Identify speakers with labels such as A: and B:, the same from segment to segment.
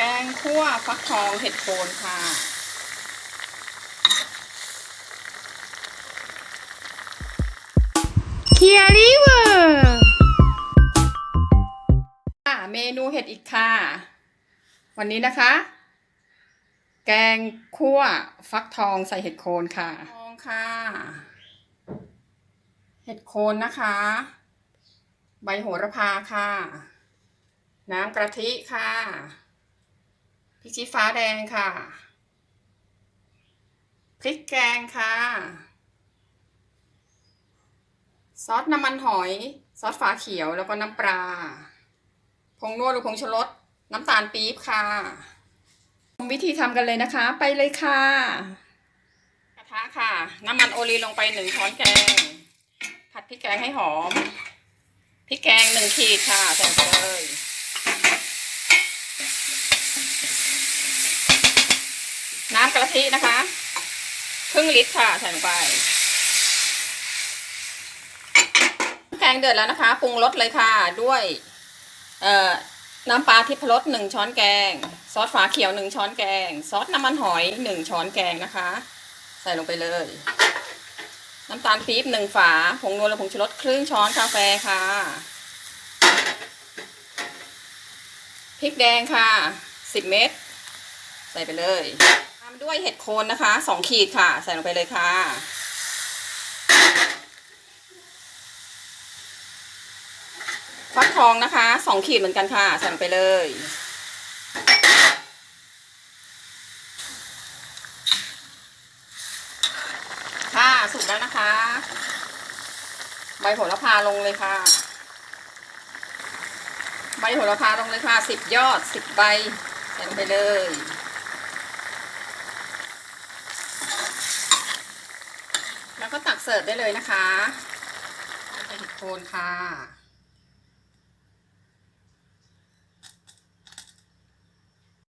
A: แกงคั่วฟักทองเห็ดโคนค่ะ
B: เคียริเวอร์
A: ค่ะเมนูเห็ดอีกค่ะ วันนี้นะคะ แกงคั่วฟักทองใส่เห็ดโคนค่ะทองค่ะ เห็ดโคนนะคะ ใบโหระพาค่ะ น้ำกะทิค่ะพ ริกชี้ฟ้าแดงค่ะ พริกแกงค่ะ ซอสน้ำมันหอย ซอสฝาเขียวแล้วก็น้ำปลา ผงนัวหรือผงชูรสน้ำตาลปี๊บค่ะ วิธีทำกันเลยนะคะ ไปเลยค่ะ กระทะค่ะ น้ำมันโอลีลงไปหนึ่งช้อนแกง ผัดพริกแกงให้หอม พริกแกงหนึ่งขีดค่ะใส่ไปเลยำกะทินะคะ ครึ่งลิตรค่ะใส่ลงไปแกงเดือดแล้วนะคะปรุงรสเลยค่ะด้วยน้ำปลาทิพรสหนึ่งช้อนแกง ซอสฝาเขียวหนึ่งช้อนแกง ซอสน้ำมันหอยหนึ่งช้อนแกงนะคะ ใส่ลงไปเลย น้ำตาลปี๊บหนึ่งฝาผงนัวและผงชูรสครึ่งช้อนกาแฟค่ะพริกแดงค่ะสิบเม็ดใส่ไปเลยามด้วยเห็ดโคนนะคะสองขีดค่ะ ใส่ลงไปเลยค่ะ ฟักทองนะคะสองขีดเหมือนกันค่ะ ใส่ลงไปเลยค่ะสุกแล้วนะคะ ใบโหระพาลงเลยค่ะ ใบโหระพาลงเลยค่ะสิบยอดสิบใบใส่ลงไปเลย แล้วก็ตักเสิร์ฟได้เลยนะคะเป็นโคนค่ะ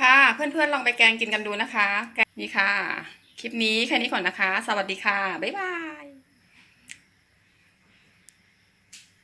A: ค่ะเพื่อนๆลองไปแกงกินกันดูนะคะแกงนี่ค่ะ คลิปนี้แค่นี้ก่อนนะคะ สวัสดีค่ะ บ๊ายบาย